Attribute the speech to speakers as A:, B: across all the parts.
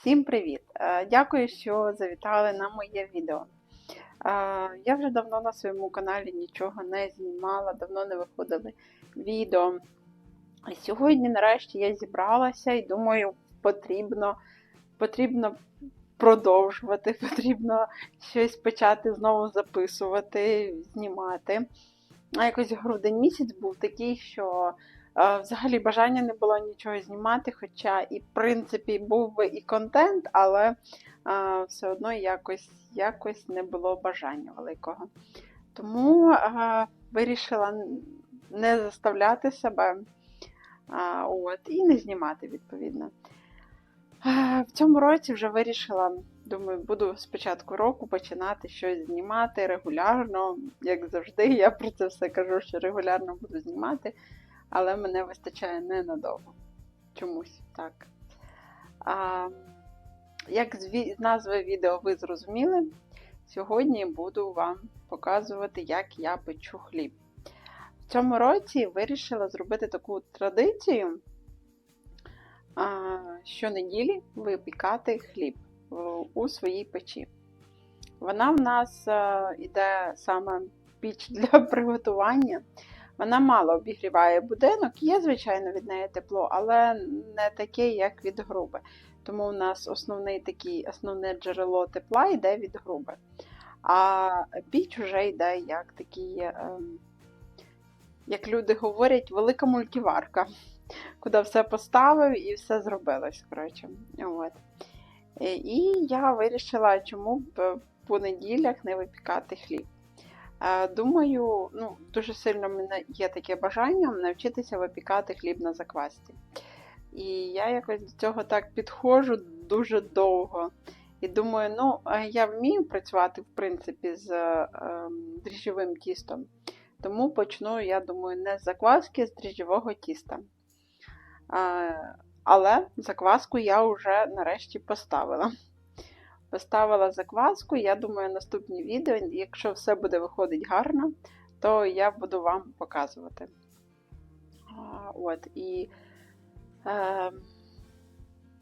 A: Всім привіт! Е, Дякую, що завітали на моє відео. Е, Я вже давно на своєму каналі нічого не знімала, давно не виходили відео. Сьогодні, нарешті, я зібралася і думаю, потрібно, потрібно продовжувати, потрібно щось почати знову записувати, знімати. А якось грудень місяць був такий, що Взагалі бажання не було нічого знімати, хоча і в принципі був би і контент, але все одно якось якось не було бажання великого. Тому вирішила не заставляти себе от, і не знімати, відповідно. В цьому році вже вирішила, думаю, буду з початку року починати щось знімати регулярно, як завжди. Я про це все кажу, що регулярно буду знімати але мене вистачає ненадовго. Чомусь так. А, Як з, назви відео ви зрозуміли, сьогодні буду вам показувати, як я печу хліб. В цьому році вирішила зробити таку традицію а, щонеділі випікати хліб у своїй печі. Вона в нас іде саме піч для приготування. Вона мало обігріває будинок, є, звичайно, від неї тепло, але не таке, як від груби. Тому у нас основний такий, основне джерело тепла йде від груби. А піч вже йде як такий, ем, як люди говорять, велика мультиварка, куди все поставив і все зробилось. коротше. От. І я вирішила, чому б по неділях не випікати хліб. Думаю, ну, дуже сильно в мене є таке бажання навчитися випікати хліб на заквасці. І я якось до цього так підходжу дуже довго. І думаю, ну, я вмію працювати, в принципі, з е, дріжджовим тістом. Тому почну, я думаю, не з закваски, а з дріжджового тіста. Е, але закваску я вже нарешті поставила. Поставила закваску, я думаю, наступні відео, якщо все буде виходить гарно, то я буду вам показувати. От, і е,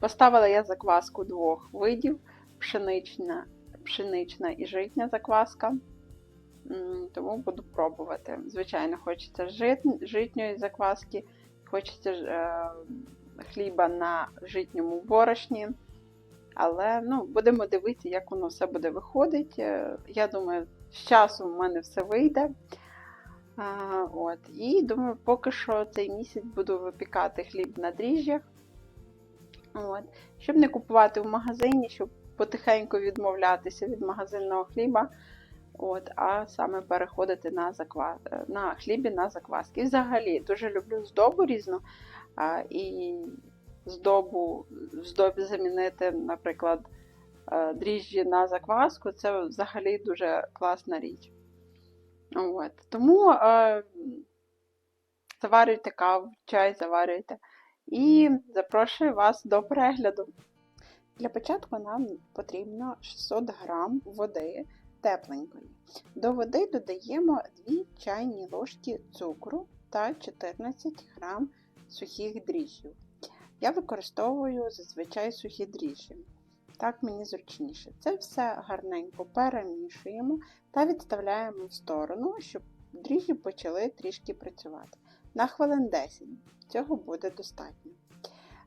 A: Поставила я закваску двох видів: пшенична пшенична і житня закваска. Тому буду пробувати. Звичайно, хочеться жит, житньої закваски, хочеться е, хліба на житньому борошні. Але ну, будемо дивитися, як воно все буде виходить. Е, я думаю, з часом в мене все вийде. А, от. І думаю, поки що цей місяць буду випікати хліб на дріжджах. От. Щоб не купувати в магазині, щоб потихеньку відмовлятися від магазинного хліба. От, А саме переходити на заква... на хлібі на закваски. І взагалі дуже люблю здобу різну. А, і здобу, здобі замінити, наприклад, е, дріжджі на закваску, це взагалі дуже класна річ. От. Тому е, заварюйте каву, чай заварюйте. І запрошую вас до перегляду. Для початку нам потрібно 600 г води тепленької. До води додаємо 2 чайні ложки цукру та 14 г сухих дріжджів. Я використовую зазвичай сухі дріжджі. Так мені зручніше. Це все гарненько перемішуємо та відставляємо в сторону, щоб дріжджі почали трішки працювати. На хвилин 10 цього буде достатньо.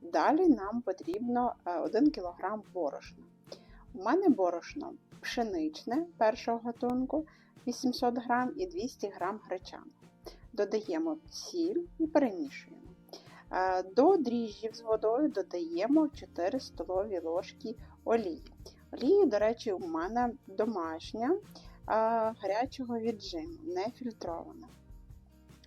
A: Далі нам потрібно 1 кг борошна. У мене борошно пшеничне першого гатунку 800 г і 200 г гречаного. Додаємо сіль і перемішуємо. Е, до дріжджів з водою додаємо 4 столові ложки олії. Олія, до речі, у мене домашня е, гарячого віджиму, не фільтрована.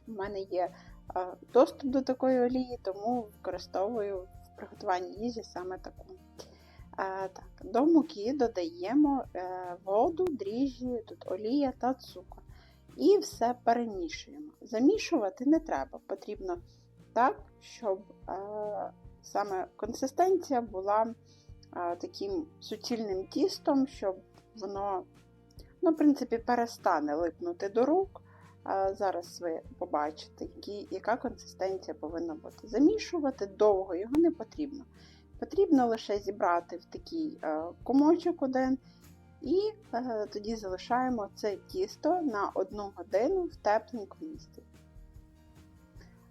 A: У мене є е, доступ до такої олії, тому використовую в приготуванні їжі саме таку. Так, До муки додаємо воду, дріжджі, тут олія та цукор. І все перемішуємо. Замішувати не треба, потрібно так, щоб е, саме консистенція була е, таким суцільним тістом, щоб воно, ну, в принципі, перестане липнути до рук. Зараз ви побачите, які, яка консистенція повинна бути. Замішувати довго його не потрібно. Потрібно лише зібрати в такий е, комочок один, і тоді залишаємо це тісто на 1 годину в тепленькому місці.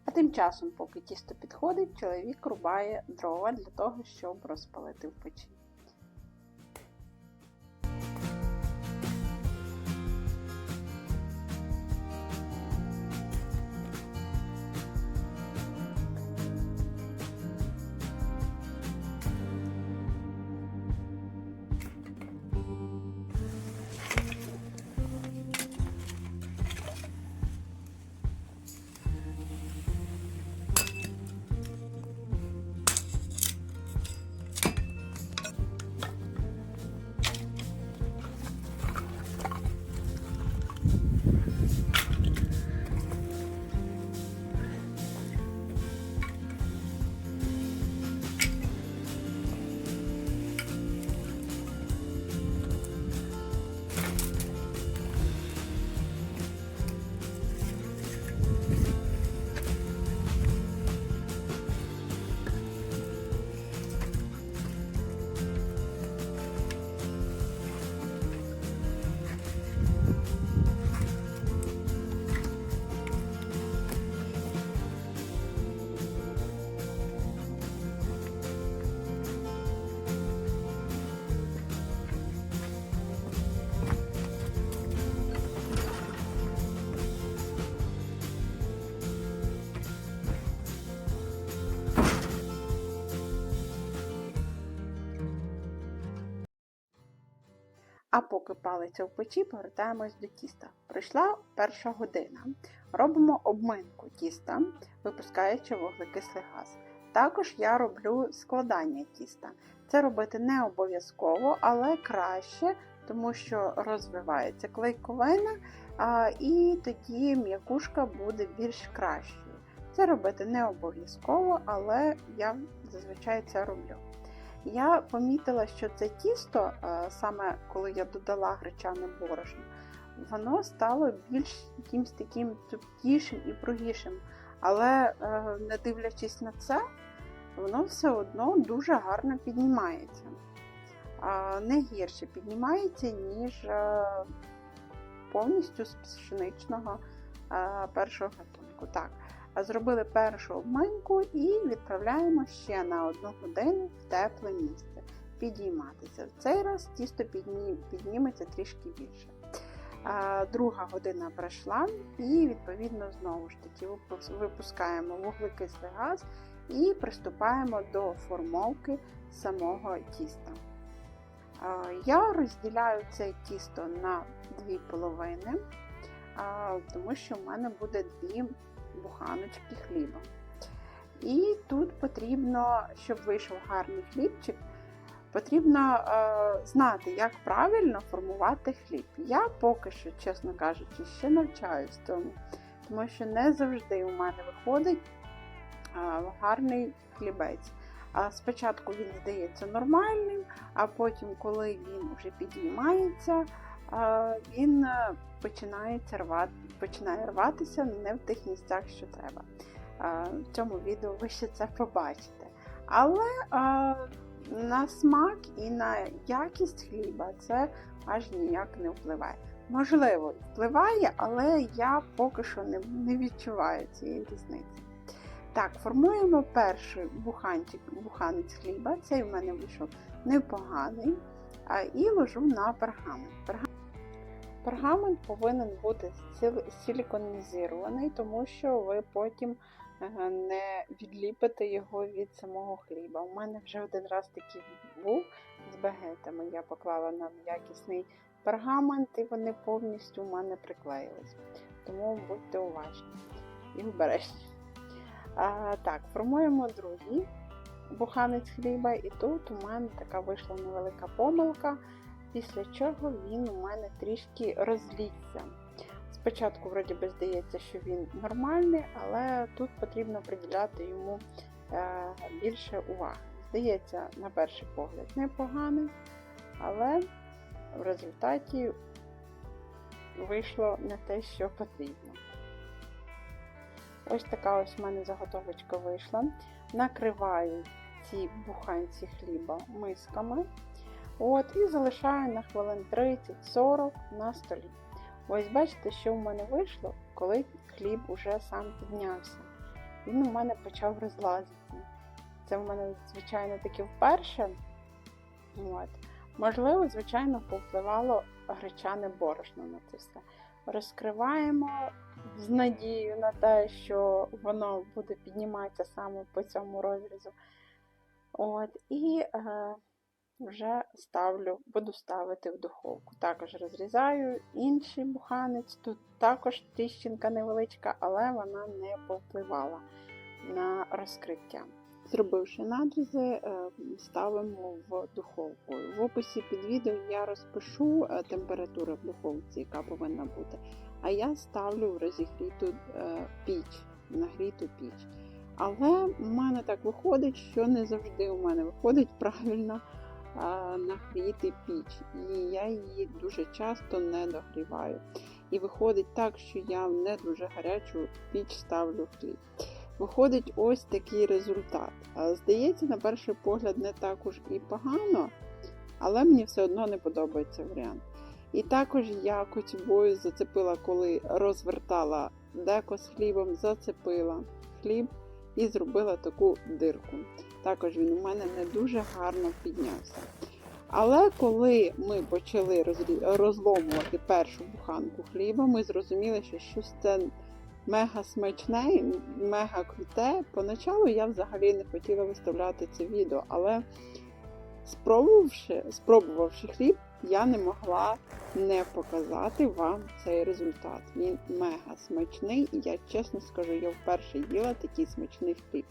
A: А тим часом, поки тісто підходить, чоловік рубає дрова для того, щоб розпалити в печі. А поки палиться в печі, повертаємось до тіста. Прийшла перша година. Робимо обминку тіста, випускаючи вуглекислий газ. Також я роблю складання тіста. Це робити не обов'язково, але краще, тому що розвивається клейковина, і тоді м'якушка буде більш кращою. Це робити не обов'язково, але я зазвичай це роблю. Я помітила, що це тісто, е, саме коли я додала гречане борошно, воно стало більш якимсь таким цупкішим і пругішим. Але е, не дивлячись на це, воно все одно дуже гарно піднімається. Не гірше піднімається, ніж е, повністю з пшеничного першого гатунку. Так. Зробили першу обминку і відправляємо ще на одну годину в тепле місце підійматися. В цей раз тісто підніметься трішки більше. Друга година пройшла, і, відповідно, знову ж таки випускаємо вуглекислий газ і приступаємо до формовки самого тіста. Я розділяю це тісто на дві половини, тому що в мене буде дві буханочки хліба. І тут потрібно, щоб вийшов гарний хлібчик, потрібно е, знати, як правильно формувати хліб. Я поки що, чесно кажучи, ще навчаюсь тому, тому що не завжди у мене виходить е, гарний хлібець. А Спочатку він здається нормальним, а потім, коли він вже підіймається, він е, починає рвати, починає рватися не в тих місцях, що треба. В цьому відео ви ще це побачите. Але на смак і на якість хліба це аж ніяк не впливає. Можливо, впливає, але я поки що не, не відчуваю цієї різниці. Так, формуємо перший буханчик, буханець хліба, цей в мене вийшов непоганий, і ложу на пергамент. Пергамент повинен бути силіконізований, тому що ви потім е, не відліпите його від самого хліба. У мене вже один раз такий був з багетами. Я поклала на якісний пергамент, і вони повністю у мене приклеїлись. Тому будьте уважні і обережні. Так, формуємо другий буханець хліба, і тут у мене така вийшла невелика помилка після чого він у мене трішки розліться. Спочатку, вроді би, здається, що він нормальний, але тут потрібно приділяти йому е, більше уваги. Здається, на перший погляд, непоганий, але в результаті вийшло не те, що потрібно. Ось така ось в мене заготовочка вийшла. Накриваю цій буханці хліба мисками. От, і залишаю на хвилин 30-40 на столі. Ось бачите, що в мене вийшло, коли хліб уже сам піднявся. Він у мене почав розлазити. Це в мене, звичайно, таки вперше. От. Можливо, звичайно, повпливало гречане борошно на це все. Розкриваємо з надією на те, що воно буде підніматися саме по цьому розрізу. От, і е, вже ставлю, буду ставити в духовку. Також розрізаю інший буханець. Тут також тріщинка невеличка, але вона не повпливала на розкриття. Зробивши надрізи, е, ставимо в духовку. В описі під відео я розпишу е, температуру в духовці, яка повинна бути. А я ставлю в розігріту е, піч, нагріту піч. Але в мене так виходить, що не завжди у мене виходить правильно нагріти піч. І я її дуже часто не догріваю. І виходить так, що я в не дуже гарячу піч ставлю хліб. Виходить ось такий результат. Здається, на перший погляд, не так уж і погано, але мені все одно не подобається варіант. І також я коцюбою зацепила, коли розвертала деко з хлібом, зацепила хліб і зробила таку дирку. Також він у мене не дуже гарно піднявся. Але коли ми почали розломувати першу буханку хліба, ми зрозуміли, що щось це мега смачне, мега круте. Поначалу я взагалі не хотіла виставляти це відео, але спробувавши, спробувавши хліб, я не могла не показати вам цей результат. Він мега смачний, і я чесно скажу, я вперше їла такий смачний хліб.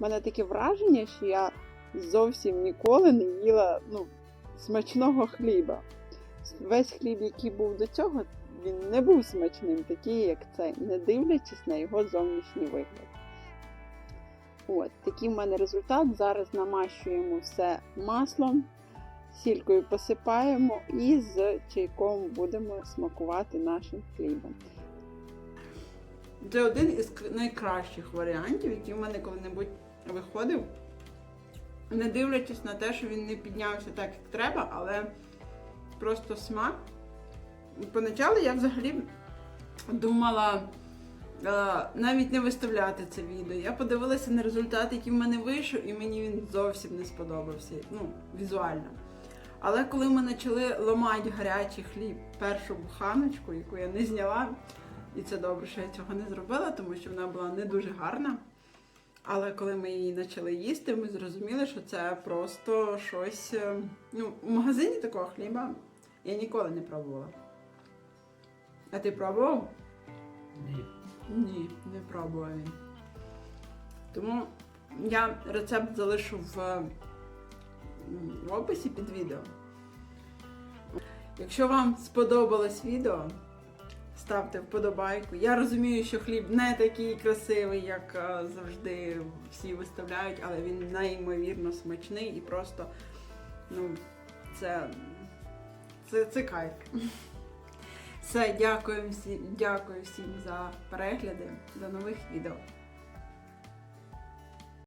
A: У мене таке враження, що я зовсім ніколи не їла ну, смачного хліба. Весь хліб, який був до цього, він не був смачним, такий, як цей, не дивлячись на його зовнішній вигляд. От, такий в мене результат. Зараз намащуємо все маслом, сількою посипаємо і з чайком будемо смакувати нашим хлібом. Це один із найкращих варіантів, який в мене коли-небудь виходив. Не дивлячись на те, що він не піднявся так, як треба, але просто смак. Поначалу я взагалі думала е, навіть не виставляти це відео. Я подивилася на результат, який в мене вийшов, і мені він зовсім не сподобався. Ну, візуально. Але коли ми почали ламати гарячий хліб, першу буханочку, яку я не зняла, і це добре, що я цього не зробила, тому що вона була не дуже гарна. Але коли ми її почали їсти, ми зрозуміли, що це просто щось. е, Ну, в магазині такого хліба я ніколи не пробувала. А ти пробував?
B: Ні.
A: Ні, не пробував він. Тому я рецепт залишу в, в описі під відео. Якщо вам сподобалось відео, ставте вподобайку. Я розумію, що хліб не такий красивий, як е, завжди всі виставляють, але він неймовірно смачний і просто ну, це, це, це кайф. Все, дякую всім, дякую всім за перегляди. До нових відео.